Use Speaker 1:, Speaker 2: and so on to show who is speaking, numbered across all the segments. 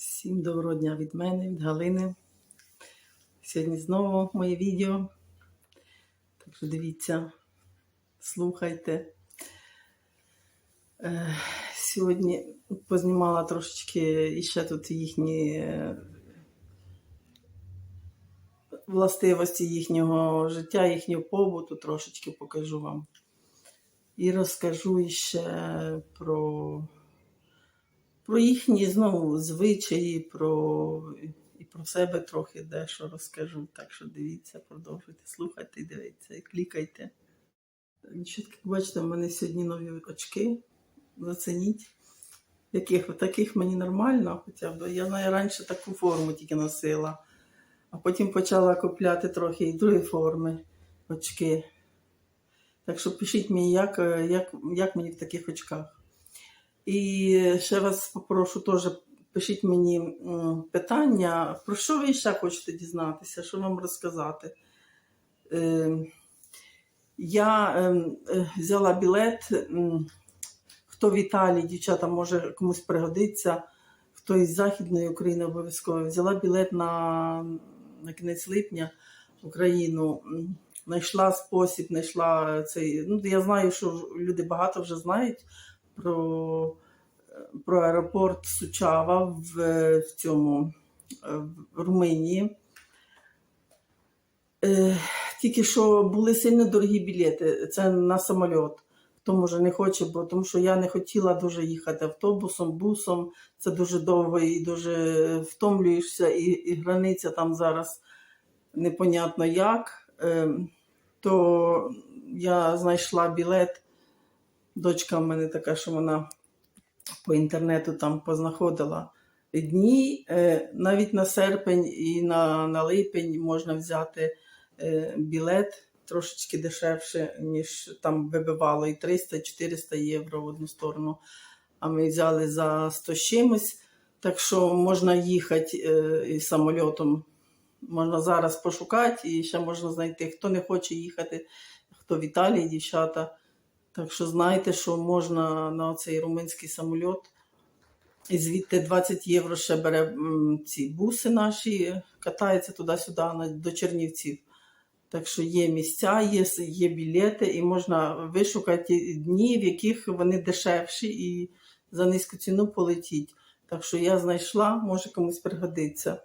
Speaker 1: Всім доброго дня від мене, від Галини. Сьогодні знову моє відео. Так що дивіться, слухайте. Е, Сьогодні познімала трошечки іще тут їхні е, властивості їхнього життя, їхнього побуту, трошечки покажу вам. І розкажу ще про про їхні знову звичаї, про і про себе трохи дещо розкажу. Так що дивіться, продовжуйте слухайте, дивіться і клікайте. Дівчатки, бачите, в мене сьогодні нові очки. Зацініть. Яких таких мені нормально, хоча б я знаю, раніше таку форму тільки носила, а потім почала купляти трохи і другі форми очки. Так що пишіть мені, як, як, як мені в таких очках. І ще вас попрошу теж пишіть мені питання, про що ви ще хочете дізнатися, що вам розказати. Е, я ем, е, взяла білет, хто в Італії, дівчата, може комусь пригодиться, хто із Західної України обов'язково взяла білет на, на кінець липня в Україну. Знайшла спосіб, знайшла цей. Ну, я знаю, що люди багато вже знають про, про аеропорт Сучава в, в цьому в Румунії. Е, тільки що були сильно дорогі білети. Це на самоліт. Хто може не хоче, бо тому що я не хотіла дуже їхати автобусом, бусом. Це дуже довго і дуже втомлюєшся, і, і границя там зараз непонятно як. Е, то я знайшла білет. Дочка в мене така, що вона по інтернету там познаходила дні. Е, Навіть на серпень і на, на липень можна взяти е, білет трошечки дешевше, ніж там вибивало і 300-400 євро в одну сторону. А ми взяли за 100 з чимось. Так що можна їхати е, і самольотом. Можна зараз пошукати і ще можна знайти, хто не хоче їхати, хто в Італії, дівчата. Так що знайте, що можна на цей румунський самоліт. І звідти 20 євро ще бере ці буси наші, катається туди-сюди до Чернівців. Так що є місця, є, є білети, і можна вишукати дні, в яких вони дешевші і за низьку ціну полетіть. Так що я знайшла, може комусь пригодиться.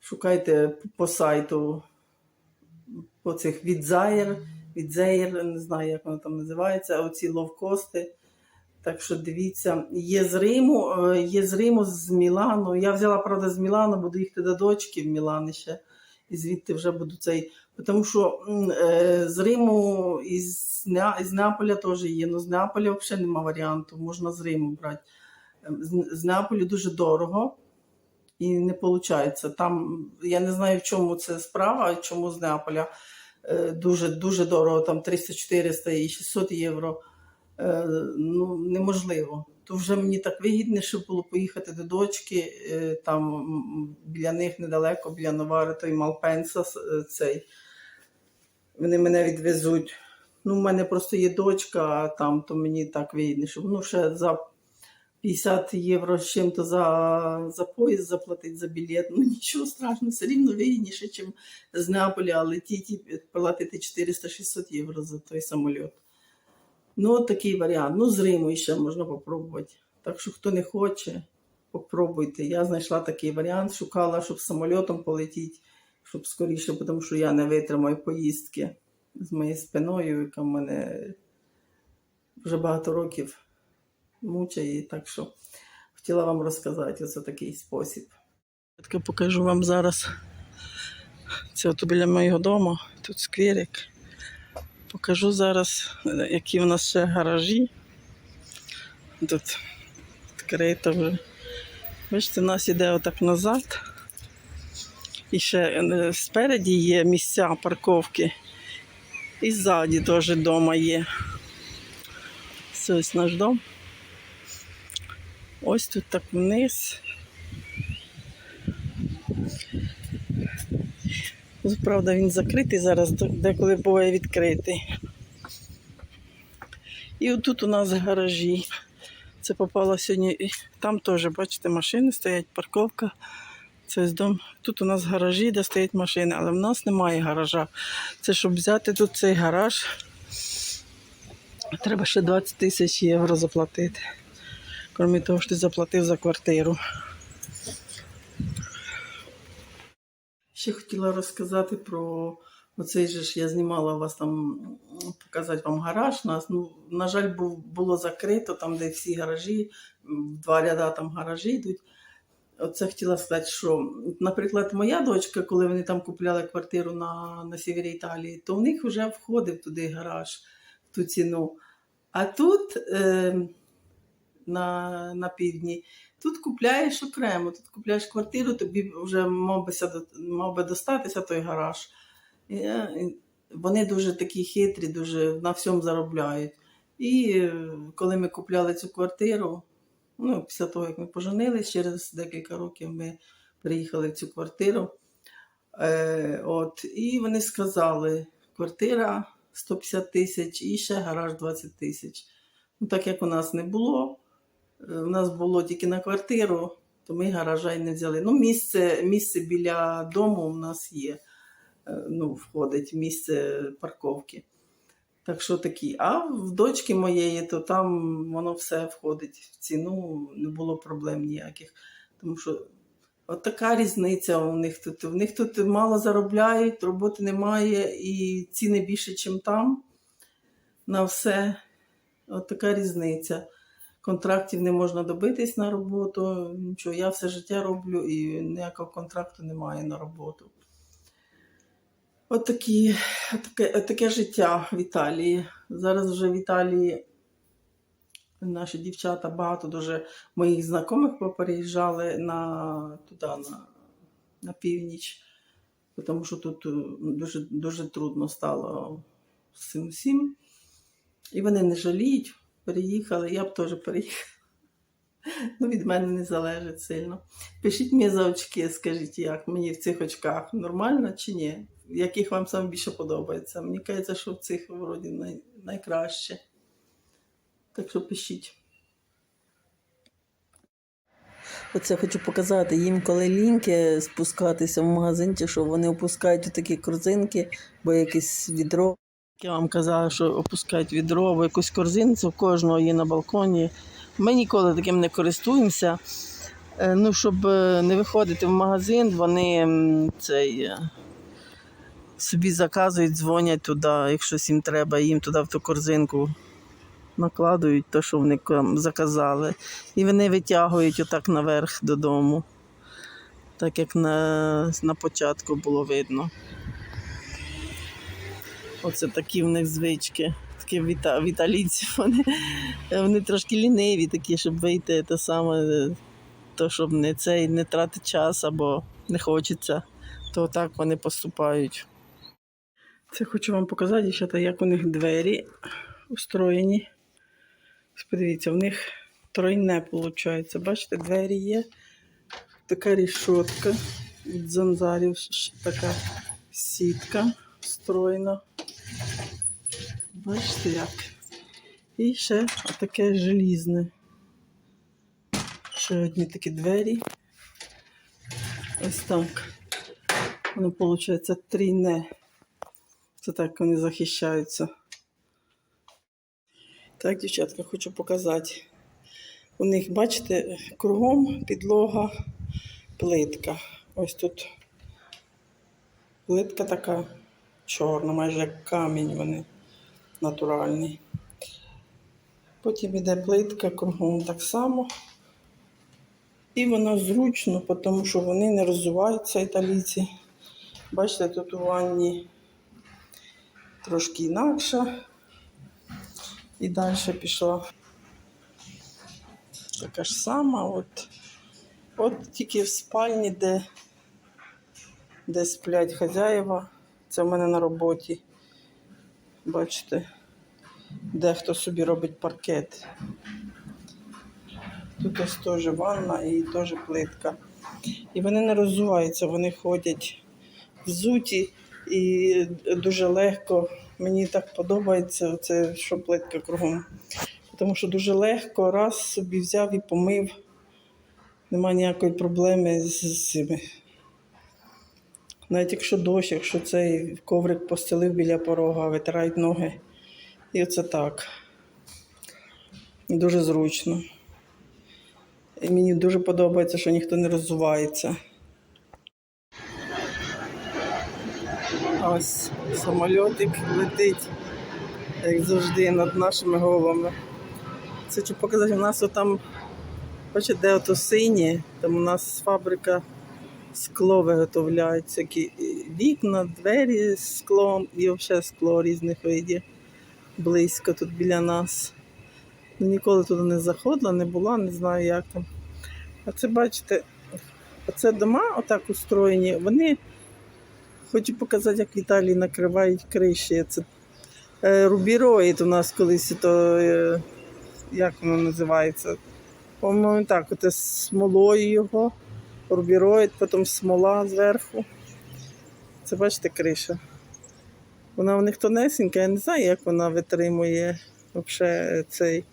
Speaker 1: Шукайте по сайту по цих відзаєр, відзеєр, не знаю, як воно там називається, оці ловкости. Так що дивіться, є з Риму, е, є з Риму, з Мілану. Я взяла, правда, з Мілану, буду їхати до дочки в Мілан ще. І звідти вже буду цей. Тому що е, з Риму і з, Неа- з Неаполя теж є. Ну з Неаполя взагалі немає варіанту, можна з Риму брати. Ем, З, з Неаполя дуже дорого і не виходить. Там я не знаю, в чому це справа, чому з Неаполя дуже дуже дорого, там 300, 400 і 600 євро. Е, Ну, неможливо. То вже мені так вигідніше було поїхати до дочки, е, там біля них недалеко, біля Новари, той Малпенса е, цей. Вони мене відвезуть. Ну, в мене просто є дочка, а там то мені так вигідніше. Ну, ще за 50 євро з чим-то за, за поїзд заплатити за білет. Ну нічого страшного, все рівно вигідніше, ніж з Неаполя летіти і платити 400-600 євро за той самоліт. Ну, от такий варіант. Ну, з Риму ще можна попробувати. Так що, хто не хоче, попробуйте. Я знайшла такий варіант, шукала, щоб самольотом полетіти, щоб скоріше, тому що я не витримаю поїздки з моєю спиною, яка в мене вже багато років мучає, так що хотіла вам розказати оце такий спосіб. Я покажу вам зараз. Це от біля моєго дому, тут скверик. Покажу зараз, які в нас ще гаражі. Тут відкрито вже. Бачите, у нас іде отак назад. І ще е, спереді є місця парковки. І ззаді теж вдома є. Ось наш дом. Ось тут так вниз. Правда, він закритий зараз, деколи буває відкритий. І отут у нас гаражі. Це попало сьогодні. Там теж, бачите, машини стоять, парковка. Це дом. Тут у нас гаражі, де стоять машини, але в нас немає гаража. Це щоб взяти тут цей гараж. Треба ще 20 тисяч євро заплатити. Крім того, що ти заплатив за квартиру. Ще хотіла розказати про оцей же ж я знімала вас там показати вам гараж. Нас, ну, на жаль, був, було закрито, там, де всі гаражі, два ряда там гаражі йдуть. Оце хотіла сказати, що, наприклад, моя дочка, коли вони там купляли квартиру на, на севері Італії, то в них вже входив туди гараж в ту ціну. А тут е, на, на півдні, тут купляєш окремо, тут купляєш квартиру, тобі вже мав би, мав би достатися той гараж. І, е, вони дуже такі хитрі, дуже на всьому заробляють. І е, коли ми купляли цю квартиру, ну, після того, як ми поженились, через декілька років ми приїхали в цю квартиру. Е, от, і вони сказали, квартира 150 тисяч і ще гараж 20 тисяч. Ну, так як у нас не було, у нас було тільки на квартиру, то ми гаража й не взяли. Ну, місце, місце біля дому у нас є. Е, Ну, входить місце парковки. Так що такі. А в дочки моєї, то там воно все входить в ціну, не було проблем ніяких. Тому що от така різниця у них тут. У них тут мало заробляють, роботи немає і ціни більше, ніж там. На все. От така різниця. Контрактів не можна добитись на роботу. Нічого, я все життя роблю і ніякого контракту немає на роботу. От такі, от таке, от таке життя в Італії. Зараз вже в Італії наші дівчата, багато дуже моїх знайомих попереїжджали на, туди, на, на північ, тому що тут е, дуже, дуже трудно стало цим всім. І вони не жаліють, переїхали, я б теж переїхала. Ну, від мене не залежить сильно. Пишіть мені за очки, скажіть, як мені в цих очках нормально чи ні? Яких вам саме більше подобається? Мені кажеться, що в цих вроді най... найкраще. Так що пишіть. Оце хочу показати їм, коли ліньки спускатися в магазин, чи що вони опускають такі корзинки, бо якесь відро. Я вам казала, що опускають відро або якусь корзинцю, кожного є на балконі. Ми ніколи таким не користуємося. Е, Ну, щоб е, не виходити в магазин, вони цей, е, собі заказують, дзвонять туди, якщо їм треба, їм туди в ту корзинку накладують те, що вони заказали. І вони витягують отак наверх додому, так як на, на початку було видно. Оце такі в них звички. Такі в, іта, в італійців вони, вони трошки ліниві, такі, щоб вийти те саме, то щоб не цей не тратити час або не хочеться, то так вони поступають. Це хочу вам показати, дівчата, як у них двері устроєні. Ось Подивіться, в них тройне виходить. Бачите, двері є. Така рішотка від занзарів, така сітка встроєна. Бачите як. І ще таке желізне. Ще одні такі двері. Ось так. Воно виходить трійне. Це так вони захищаються. Так, дівчатка, хочу показати. У них, бачите, кругом підлога, плитка. Ось тут плитка така чорна, майже як камінь вони натуральний. Потім іде плитка кругом так само. І воно зручно, тому що вони не роззуваються італійці. Бачите, тут у ванні трошки інакше. І далі пішла така ж сама. От, от тільки в спальні, де, де сплять хазяїва. Це в мене на роботі. Бачите, дехто собі робить паркет. Тут ось теж ванна і теж плитка. І вони не роззуваються, вони ходять взуті і дуже легко. Мені так подобається, це, що плитка кругом. Тому що дуже легко, раз собі взяв і помив. Нема ніякої проблеми з цими. Навіть якщо дощ, якщо цей коврик постелив біля порога, витирають ноги. І оце так. Дуже зручно. І мені дуже подобається, що ніхто не роззувається. Ось самольотик летить, як завжди, над нашими головами. Хочу показати, у нас отам, бачите, де ото синє, там у нас фабрика скло виготовляють, всякі вікна, двері з склом і взагалі скло різних видів. Близько тут біля нас. Ну, ніколи туди не заходила, не була, не знаю як там. А це бачите, оце дома отак устроєні, вони хочу показати, як в Італії накривають криші. Це е, рубіроїд у нас колись то, е, як воно називається? По-моєму, так, оце смолою його, рубіроїд, потім смола зверху. Це бачите криша. Вона в них тонесенька, я не знаю, як вона витримує взагалі цей.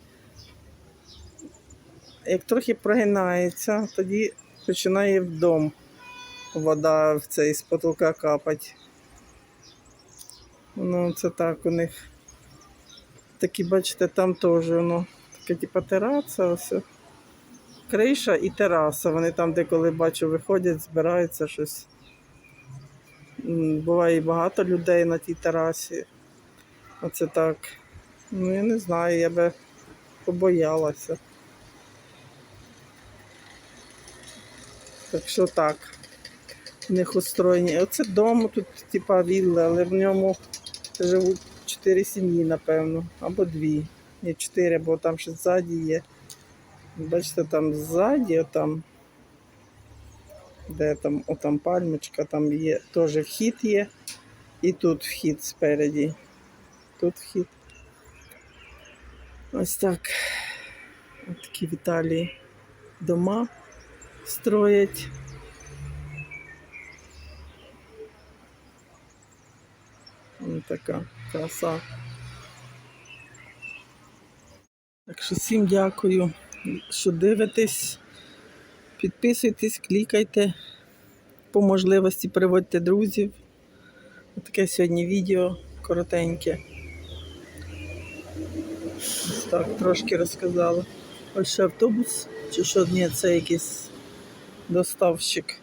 Speaker 1: Як трохи прогинається, тоді починає в дом вода в цей з потолка капати. Ну, це так у них. Такі, бачите, там теж воно таке, типа тераса, ось. Криша і тераса. Вони там, де коли бачу, виходять, збираються щось. Буває багато людей на тій терасі. Оце так. Ну, я не знаю, я би побоялася. Так що так. В них устроєні. Оце дом тут, типа вілла, але в ньому живуть чотири сім'ї, напевно. Або дві. Ні, чотири, бо там ще ззаді є. Бачите, там ззаді, отам, де там, отам пальмочка, там є, теж вхід є. І тут вхід спереді. Тут вхід. Ось так. Ось такі в Італії дома строять. Ось така краса. Так що всім дякую, що дивитесь. Підписуйтесь, клікайте. По можливості приводьте друзів. Таке сьогодні відео коротеньке. Ось так, трошки розказала. Ось ще автобус, чи що ні, це якийсь доставщик.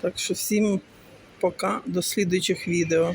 Speaker 1: Так що всім пока, до слідуючих відео.